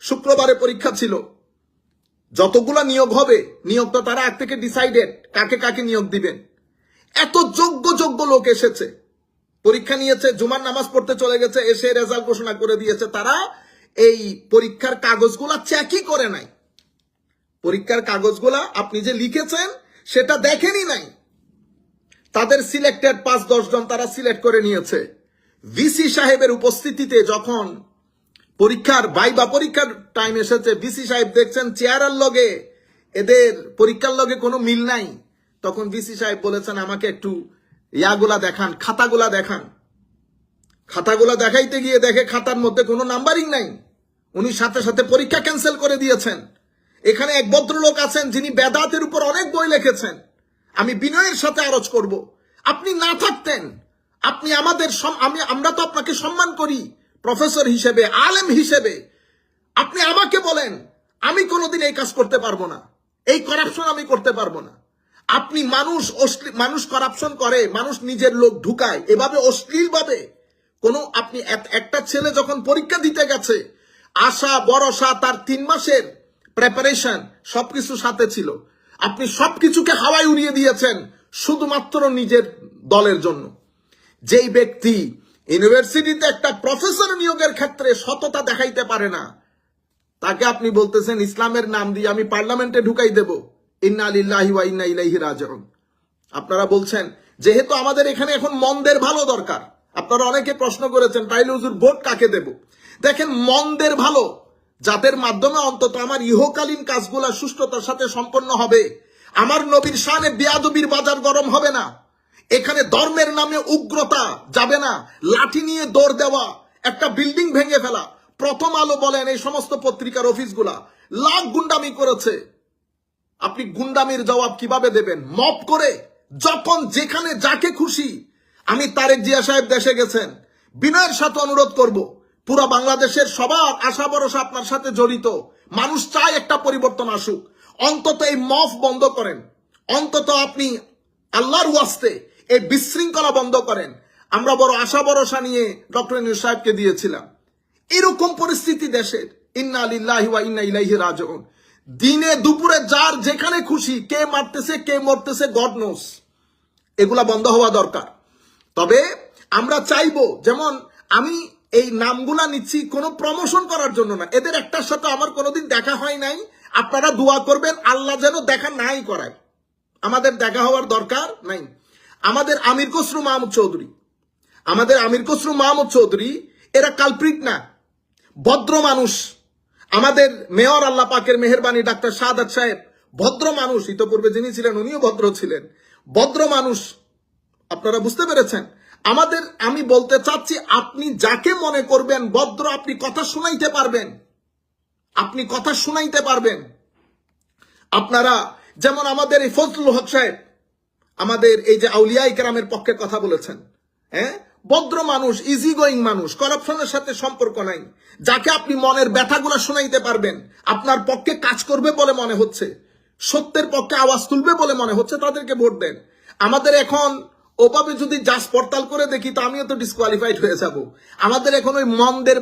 শুক্রবারে পরীক্ষা ছিল। যতগুলা নিয়োগ হবে নিয়োগ তো তারা আগ থেকে ডিসাইডেড কাকে কাকে নিয়োগ দিবেন। এত যোগ্য যোগ্য লোক এসেছে। পরীক্ষা নিয়েছে, জুমার নামাজ পড়তে চলে গেছে, এসে রেজাল্ট ঘোষণা করে দিয়েছে তারা। এই পরীক্ষার কাগজগুলা চেকই করে নাই। পরীক্ষার কাগজগুলা আপনি যে লিখেছেন, সেটা দেখেনি নাই। তাদের সিলেক্টেড পাঁচ দশ জন তারা সিলেক্ট করে নিয়েছে। ভিসি সাহেবের উপস্থিতিতে যখন পরীক্ষার বাইবা পরীক্ষার টাইম এসেছে ভিসি সাহেব দেখছেন চেয়ারের লগে, এদের পরীক্ষার লগে কোনো মিল নাই। তখন ভিসি সাহেব বলেছেন, আমাকে একটু ইয়াগুলা দেখান, খাতাগুলা দেখান। খাতাগুলা দেখাইতে গিয়ে দেখে খাতার মধ্যে কোনো নাম্বারিং নাই। উনি সাথে সাথে পরীক্ষা ক্যান্সেল করে দিয়েছেন। এখানে এক ভদ্রলোক আছেন যিনি বেদাতের উপর অনেক বই লিখেছেন। আমি বিনয়ের সাথে আরজ করব। আপনি না থাকতেন। আপনি আমাদের আমি আমরা তো আপনাকে সম্মান করি। প্রফেসর হিসেবে, আলেম হিসেবে, আপনি আমাকে বলেন, আমি কোনোদিন এই কাজ করতে পারব না। এই করাপশন আমি করতে পারব না। আপনি মানুষ মানুষ করাপশন করে, মানুষ নিজের লোক ঢুকায়, এভাবে অশ্লীল ভাবে কোন, আপনি এক- একটা ছেলে যখন পরীক্ষা দিতে গেছে, আশা বরসা তার তিন মাসের প্রেপারেশন সবকিছু সাথে ছিল। আপনি সবকিছুকে হাওয়ায় উড়িয়ে দিয়েছেন, শুধুমাত্র নিজের দলের জন্য। যেই ব্যক্তি ইউনিভার্সিটিতে একটা প্রফেসর নিয়োগের ক্ষেত্রে সততা দেখাইতে পারে না। তাকে আপনি বলতেছেন, ইসলামের নাম দিয়ে আমি পার্লামেন্টে ঢুকাই দেব। ইন্না আলিল্লাহি ওয়া ইন্না আপনারা বলছেন, যেহেতু আমাদের এখানে এখন মন্দের ভালো দরকার। আপনারা অনেকে প্রশ্ন করেছেন, তাইলে হুজুর ভোট কাকে দেব? দেখেন, মন্দের ভালো যাদের মাধ্যমে অন্তত আমার ইহকালীন কাজগুলা সুষ্ঠুতার সাথে সম্পন্ন হবে। আমার নবীর শানে বেয়াদবির বাজার গরম হবে না। এখানে ধর্মের নামে উগ্রতা যাবে না। লাঠি নিয়ে দৌড় দেওয়া, একটা বিল্ডিং ভেঙে ফেলা। প্রথম আলো বলেন এই সমস্ত পত্রিকার অফিসগুলা। লাখ গুন্ডামি করেছে। আপনি গুন্ডামির জবাব কীভাবে দেবেন? মপ করে যখন যেখানে যাকে খুশি। আমি তারেক জিয়া সাহেব দেশে গেছেন। বিনয়ের সাথে অনুরোধ করব, পুরো বাংলাদেশের সবার আশা ভরসা আপনার সাথে জড়িত। মানুষ চায় একটা পরিবর্তন আসুক। অন্তত এই মফ বন্ধ করেন। অন্তত আপনি আল্লাহর ওয়াস্তে এই বিশৃঙ্খলা বন্ধ করেন। আমরা বড় আশা ভরসা নিয়ে ডক্টর নিউ সাহেবকে দিয়েছিলাম। এরকম পরিস্থিতি দেশের। ইন্না লিল্লাহি ওয়া ইন্না ইলাইহি রাজিউন। দিনে দুপুরে যার যেখানে খুশি, কে মারতেছে, কে মরতেছে গড নোস এগুলা বন্ধ হওয়া দরকার। তবে আমরা চাইব, যেমন আমি এই নামগুলা নিচ্ছি কোনো প্রমোশন করার জন্য না। এদের একটার সাথে আমার কোনোদিন দেখা হয় নাই। আপনারা দোয়া করবেন, আল্লাহ যেন দেখা নাই করায়। আমাদের দেখা হওয়ার দরকার নাই। আমাদের আমির খসরু মাহমুদ চৌধুরী। আমাদের আমির খসরু মাহমুদ চৌধুরী, এরা কালপ্রিট না, ভদ্র মানুষ। আমাদের মেয়র আল্লাহ পাকের মেহরবানি ডাক্তার সাদাত সাহেব, ভদ্র মানুষ। ইতপূর্বে যিনি ছিলেন, উনিও ভদ্র ছিলেন। ভদ্র মানুষ। আপনারা বুঝতে পেরেছেন? আমাদের, আমি বলতে চাচ্ছি, আপনি যাকে মনে করবেন ভদ্র, আপনি কথা শুনাইতে পারবেন। আপনি কথা শুনাইতে পারবেন। আপনারা, যেমন আমাদের এই ফজলুল হক সাহেব আমাদের এই যে আউলিয়া ইকরামের পক্ষে কথা বলেছেন হ্যাঁ? ভদ্র মানুষ ইজি গোয়িং মানুষ করাপশনের সাথে সম্পর্ক নাই। যাকে আপনি মনের ব্যথাগুলো শোনাইতে পারবেন, আপনার পক্ষে কাজ করবে বলে মনে হচ্ছে, সত্যের পক্ষে আওয়াজ তুলবে বলে মনে হচ্ছে, তাদেরকে ভোট দেন। আমাদের এখন ওভাবে যদি জাস পড়তাল করে দেখি, তো আমিও তো ডিসকোয়ালিফাইড হয়ে যাব। আমাদের এখন ওই মন্দের